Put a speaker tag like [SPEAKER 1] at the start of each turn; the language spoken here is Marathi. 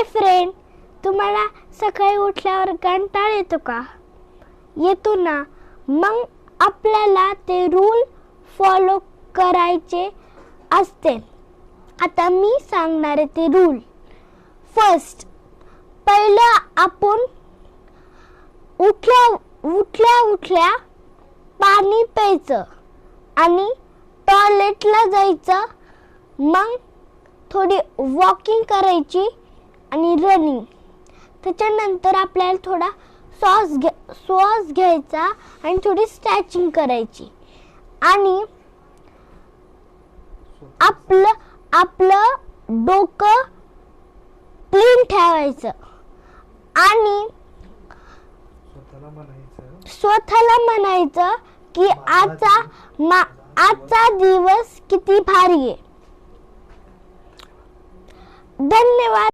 [SPEAKER 1] हाय फ्रेंड तुम्हाला सकाळी उठल्यावर कंटाळ येतो का? येतो ना. मग आपल्याला ते रूल फॉलो करायचे असते. आता मी सांगणार आहे ते रूल फर्स्ट पहिलं आपण उठल्या उठल्या उठल्या पाणी प्यायचं आणि टॉयलेटला जायचं. मग थोडी वॉकिंग करायची. आणि रनिंग त्याच्यानंतर आपल्याला थोडा श्वास घ्या श्वास घ्यायचा आणि थोडी स्ट्रॅचिंग करायची. आणि आपलं आपलं डोकं क्लीन ठेवायचं. आणि
[SPEAKER 2] स्वतःला म्हणायचं
[SPEAKER 1] स्वतःला म्हणायचं की आजचा मा आजचा दिवस किती भारी आहे. धन्यवाद.